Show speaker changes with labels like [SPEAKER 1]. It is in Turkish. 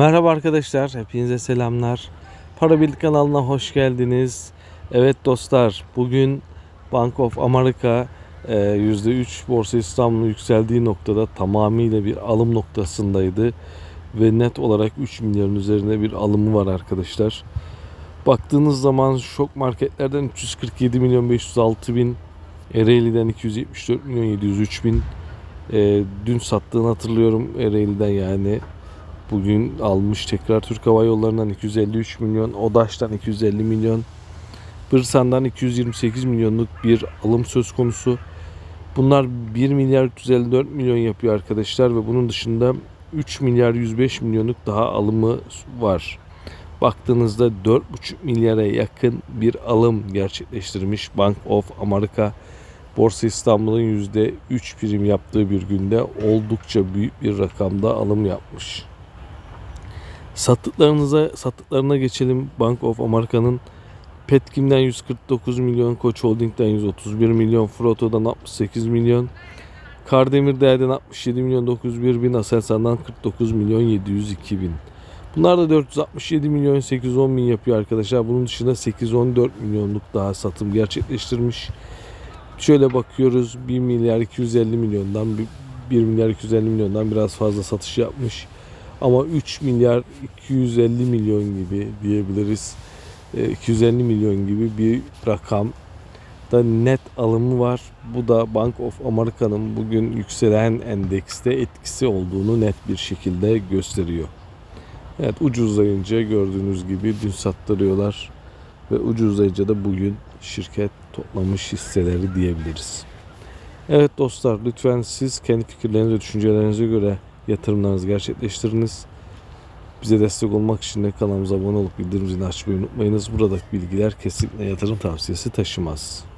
[SPEAKER 1] Merhaba arkadaşlar, hepinize selamlar. Para Birlik kanalına hoş geldiniz. Evet dostlar, bugün Bank of America e, %3 Borsa İstanbul'un yükseldiği noktada tamamıyla bir alım noktasındaydı. Ve net olarak 3 milyarın üzerinde bir alımı var arkadaşlar. Baktığınız zaman şok marketlerden 347 milyon 506 bin, Ereğli'den 274 milyon 703 bin. E, dün sattığını hatırlıyorum Ereğli'den yani. Bugün almış tekrar Türk Hava Yolları'ndan 253 milyon, Odaş'tan 250 milyon, Bırsan'dan 228 milyonluk bir alım söz konusu. Bunlar 1 milyar 354 milyon yapıyor arkadaşlar ve bunun dışında 3 milyar 105 milyonluk daha alımı var. Baktığınızda 4,5 milyara yakın bir alım gerçekleştirmiş Bank of America. Borsa İstanbul'un %3 prim yaptığı bir günde oldukça büyük bir rakamda alım yapmış. Sattıklarınıza sattıklarına geçelim. Bank of America'nın Petkim'den 149 milyon, Koç Holding'den 131 milyon, Froto'dan 68 milyon, Kardemir Değer'den 67 milyon 901 bin, Aselsan'dan 49 milyon 702 bin. Bunlar da 467 milyon 810 bin yapıyor arkadaşlar. Bunun dışında 814 milyonluk daha satım gerçekleştirmiş. Şöyle bakıyoruz 1 milyar 250 milyondan 1 milyar 250 milyondan biraz fazla satış yapmış. Ama 3 milyar 250 milyon gibi diyebiliriz. E, 250 milyon gibi bir rakam da net alımı var. Bu da Bank of America'nın bugün yükselen endekste etkisi olduğunu net bir şekilde gösteriyor. Evet ucuzlayınca gördüğünüz gibi dün sattırıyorlar ve ucuzlayınca da bugün şirket toplamış hisseleri diyebiliriz. Evet dostlar lütfen siz kendi fikirlerinize ve düşüncelerinize göre yatırımlarınızı gerçekleştiriniz. Bize destek olmak için de kanalımıza abone olup bildirim zilini açmayı unutmayınız. Buradaki bilgiler kesinlikle yatırım tavsiyesi taşımaz.